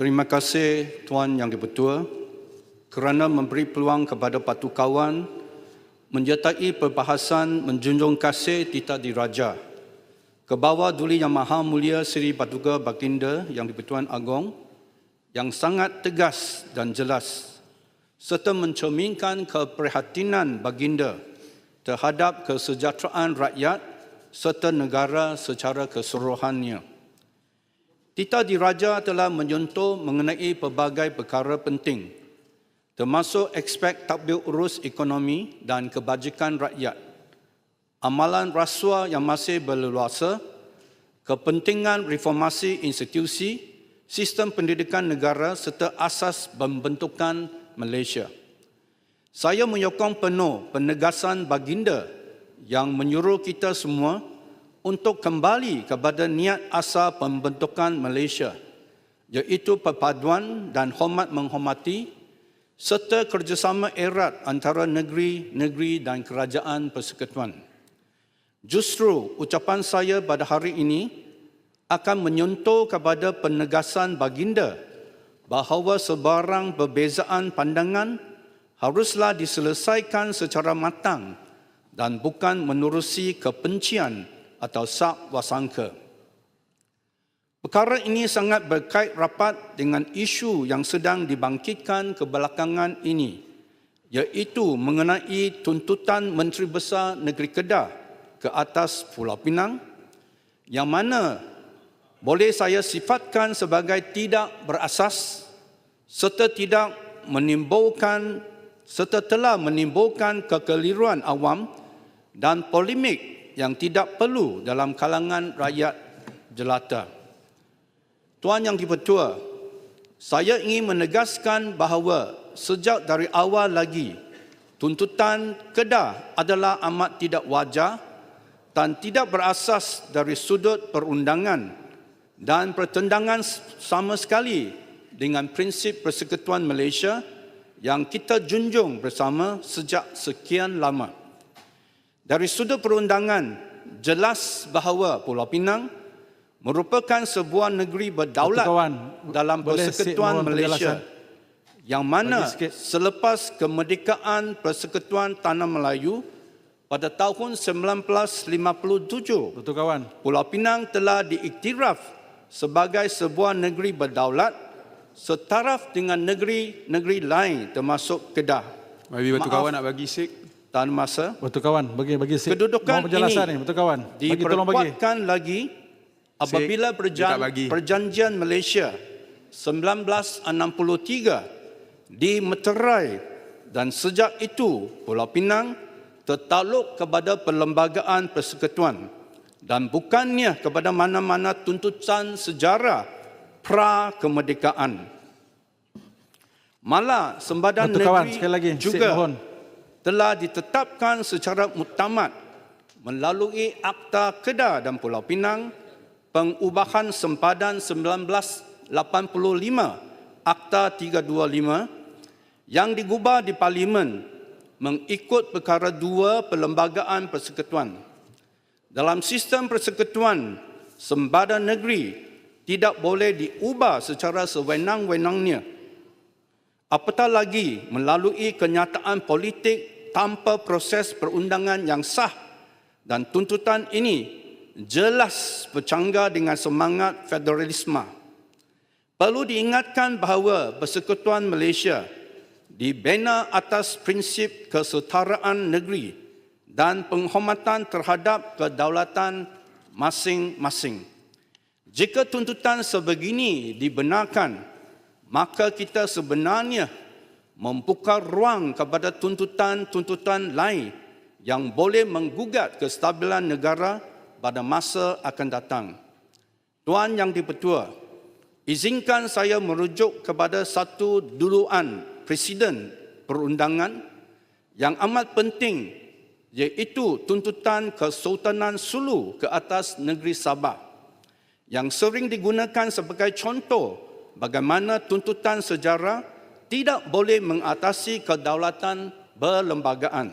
Terima kasih Tuan Yang Dipertua kerana memberi peluang kepada patu kawan menyertai perbahasan menjunjung kasih Tita Diraja ke bawah Duli Yang Maha Mulia Seri Paduka Baginda Yang Dipertuan Agong yang sangat tegas dan jelas serta mencerminkan keprihatinan baginda terhadap kesejahteraan rakyat serta negara secara keseluruhannya. Tita Diraja telah menyentuh mengenai pelbagai perkara penting termasuk aspek tatbik urus ekonomi dan kebajikan rakyat, amalan rasuah yang masih berleluasa, kepentingan reformasi institusi, sistem pendidikan negara serta asas pembentukan Malaysia. Saya menyokong penuh penegasan baginda yang menyuruh kita semua untuk kembali kepada niat asal pembentukan Malaysia iaitu perpaduan dan hormat menghormati serta kerjasama erat antara negeri-negeri dan kerajaan persekutuan. Justru ucapan saya pada hari ini akan menyentuh kepada penegasan baginda bahawa sebarang perbezaan pandangan haruslah diselesaikan secara matang dan bukan menerusi kebencian atau sak wasangka. Perkara ini sangat berkait rapat dengan isu yang sedang dibangkitkan kebelakangan ini iaitu mengenai tuntutan Menteri Besar Negeri Kedah ke atas Pulau Pinang yang mana boleh saya sifatkan sebagai tidak berasas serta tidak menimbulkan serta telah menimbulkan kekeliruan awam dan polemik yang tidak perlu dalam kalangan rakyat jelata. Tuan Yang Dipertua, saya ingin menegaskan bahawa sejak dari awal lagi tuntutan Kedah adalah amat tidak wajar dan tidak berasas dari sudut perundangan dan pertendangan sama sekali dengan prinsip persekutuan Malaysia yang kita junjung bersama sejak sekian lama. Dari sudut perundangan, jelas bahawa Pulau Pinang merupakan sebuah negeri berdaulat Kawan, dalam persekutuan Malaysia penjelasan. yang mana selepas kemerdekaan persekutuan Tanah Melayu pada tahun 1957 Betul kawan. Pulau Pinang telah diiktiraf sebagai sebuah negeri berdaulat setaraf dengan negeri-negeri lain termasuk Kedah. Maybe betul Maaf. kawan nak bagi sik. Tan masa Betul kawan. Bagi bagi sikit. Kedudukan penjelasan ini ni. Betul kawan. Bagi tolong bagi. diperkuatkan lagi apabila Sik, perjan, bagi. perjanjian Malaysia 1963 dimeterai dan sejak itu Pulau Pinang tertakluk kepada perlembagaan persekutuan dan bukannya kepada mana-mana tuntutan sejarah pra kemerdekaan. Malah sembadan Betul kawan. negeri Sekali lagi. Sik, juga mohon. Telah ditetapkan secara muktamad melalui Akta Kedah dan Pulau Pinang pengubahan sempadan 1985 Akta 325 yang digubah di Parlimen mengikut perkara dua perlembagaan persekutuan. Dalam sistem persekutuan, sembadan negeri tidak boleh diubah secara sewenang-wenangnya apatah lagi melalui kenyataan politik tanpa proses perundangan yang sah dan tuntutan ini jelas bercanggah dengan semangat federalisme. Perlu diingatkan bahawa persekutuan Malaysia dibina atas prinsip kesetaraan negeri dan penghormatan terhadap kedaulatan masing-masing. Jika tuntutan sebegini dibenarkan, maka kita sebenarnya membuka ruang kepada tuntutan-tuntutan lain yang boleh menggugat kestabilan negara pada masa akan datang. Tuan Yang Dipertua, izinkan saya merujuk kepada satu duluan Presiden Perundangan yang amat penting iaitu tuntutan Kesultanan Sulu ke atas negeri Sabah yang sering digunakan sebagai contoh bagaimana tuntutan sejarah tidak boleh mengatasi kedaulatan berlembagaan.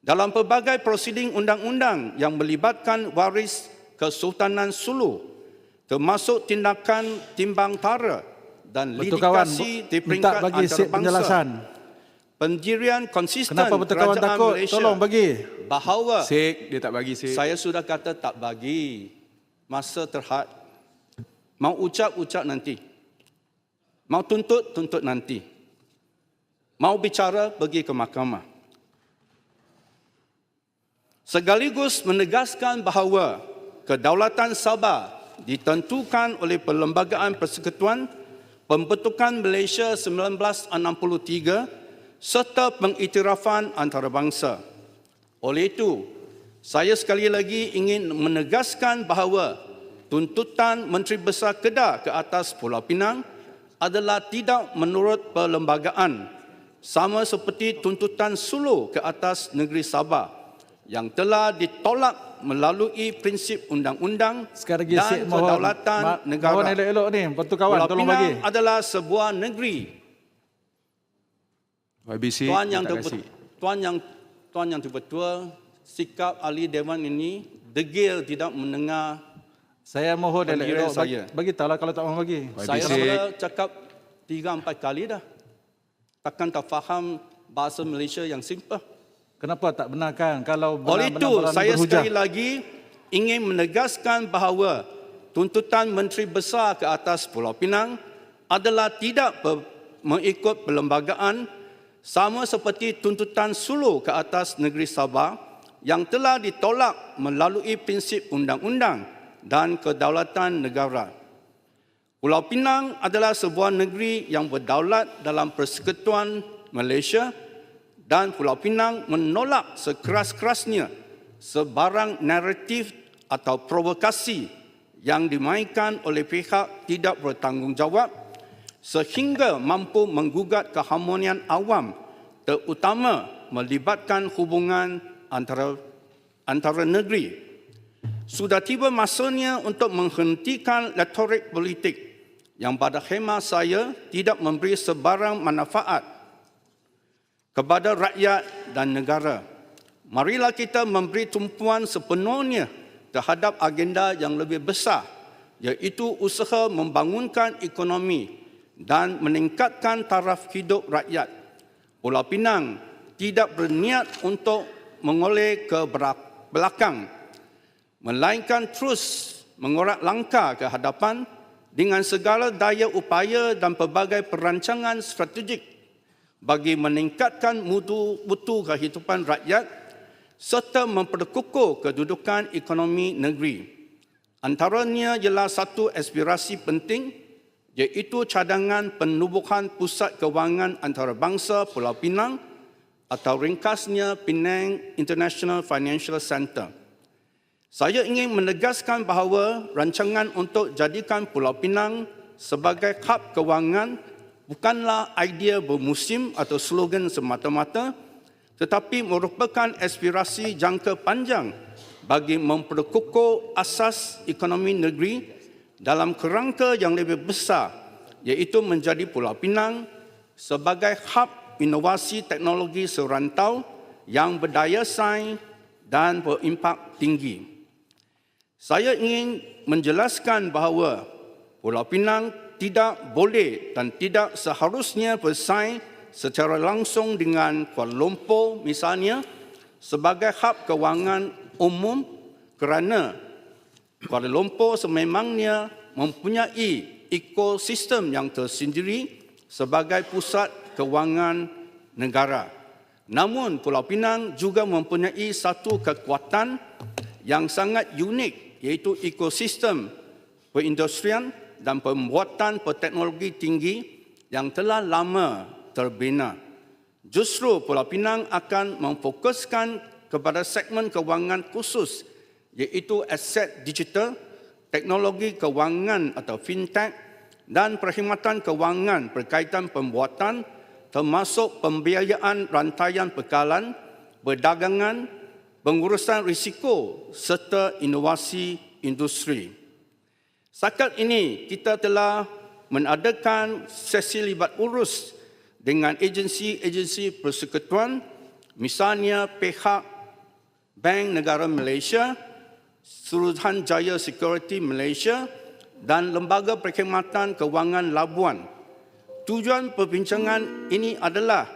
Dalam pelbagai prosiding undang-undang yang melibatkan waris Kesultanan Sulu, termasuk tindakan timbang tara dan Betul kawan, litigasi di peringkat bagi antarabangsa. penjelasan. Pendirian konsisten Kenapa betul kawan kerajaan takut? Malaysia Tolong bagi. bahawa Sik, dia tak bagi sik. saya sudah kata tak bagi masa terhad. Mau ucap-ucap nanti. Mau tuntut, tuntut nanti. Mau bicara, pergi ke mahkamah. Segaligus menegaskan bahawa kedaulatan Sabah ditentukan oleh Perlembagaan Persekutuan Pembentukan Malaysia 1963 serta pengiktirafan antarabangsa. Oleh itu, saya sekali lagi ingin menegaskan bahawa tuntutan Menteri Besar Kedah ke atas Pulau Pinang adalah tidak menurut perlembagaan sama seperti tuntutan Sulu ke atas negeri Sabah yang telah ditolak melalui prinsip undang-undang dan mohon, kedaulatan negara. mohon elok-elok ni. Betul kawan, Pulau tolong Pinang bagi. adalah sebuah negeri YBC, Tuan yang terbetul, tuan yang tuan yang terbetul, sikap ahli dewan ini degil tidak mendengar. Saya mohon elok-elok bagi, saya. bagi tahu lah kalau tak mau bagi. Saya sudah cakap tiga empat kali dah. Takkan tak faham bahasa Malaysia yang simple. Kenapa tak benarkan kalau Oleh benar-benar itu, berani saya berhujah? sekali lagi ingin menegaskan bahawa tuntutan Menteri Besar ke atas Pulau Pinang adalah tidak ber- mengikut perlembagaan sama seperti tuntutan Sulu ke atas negeri Sabah yang telah ditolak melalui prinsip undang-undang dan kedaulatan negara. Pulau Pinang adalah sebuah negeri yang berdaulat dalam persekutuan Malaysia dan Pulau Pinang menolak sekeras-kerasnya sebarang naratif atau provokasi yang dimainkan oleh pihak tidak bertanggungjawab sehingga mampu menggugat keharmonian awam terutama melibatkan hubungan antara antara negeri sudah tiba masanya untuk menghentikan retorik politik yang pada khemah saya tidak memberi sebarang manfaat kepada rakyat dan negara. Marilah kita memberi tumpuan sepenuhnya terhadap agenda yang lebih besar iaitu usaha membangunkan ekonomi dan meningkatkan taraf hidup rakyat. Pulau Pinang tidak berniat untuk mengoleh ke belakang melainkan terus mengorak langkah ke hadapan dengan segala daya upaya dan pelbagai perancangan strategik bagi meningkatkan mutu mutu kehidupan rakyat serta memperkukuh kedudukan ekonomi negeri. Antaranya ialah satu aspirasi penting iaitu cadangan penubuhan pusat kewangan antarabangsa Pulau Pinang atau ringkasnya Penang International Financial Centre. Saya ingin menegaskan bahawa rancangan untuk jadikan Pulau Pinang sebagai hub kewangan bukanlah idea bermusim atau slogan semata-mata tetapi merupakan aspirasi jangka panjang bagi memperkukuh asas ekonomi negeri dalam kerangka yang lebih besar iaitu menjadi Pulau Pinang sebagai hub inovasi teknologi serantau yang berdaya saing dan berimpak tinggi. Saya ingin menjelaskan bahawa Pulau Pinang tidak boleh dan tidak seharusnya bersaing secara langsung dengan Kuala Lumpur misalnya sebagai hub kewangan umum kerana Kuala Lumpur sememangnya mempunyai ekosistem yang tersendiri sebagai pusat kewangan negara. Namun Pulau Pinang juga mempunyai satu kekuatan yang sangat unik iaitu ekosistem perindustrian dan pembuatan berteknologi tinggi yang telah lama terbina. Justru Pulau Pinang akan memfokuskan kepada segmen kewangan khusus iaitu aset digital, teknologi kewangan atau fintech dan perkhidmatan kewangan berkaitan pembuatan termasuk pembiayaan rantaian bekalan, perdagangan, pengurusan risiko serta inovasi industri. Setakat ini kita telah mengadakan sesi libat urus dengan agensi-agensi persekutuan misalnya pihak Bank Negara Malaysia, Suruhanjaya Security Malaysia dan Lembaga Perkhidmatan Kewangan Labuan Tujuan perbincangan ini adalah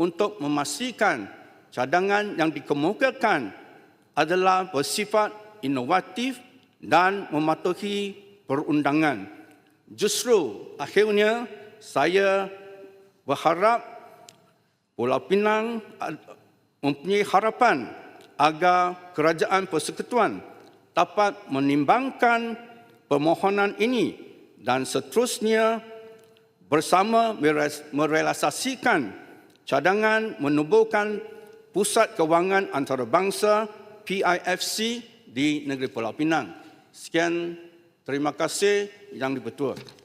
untuk memastikan cadangan yang dikemukakan adalah bersifat inovatif dan mematuhi perundangan. Justru akhirnya saya berharap Pulau Pinang mempunyai harapan agar kerajaan persekutuan dapat menimbangkan permohonan ini dan seterusnya bersama merealisasikan cadangan menubuhkan Pusat Kewangan Antarabangsa PIFC di negeri Pulau Pinang. Sekian, terima kasih Yang di-Pertua.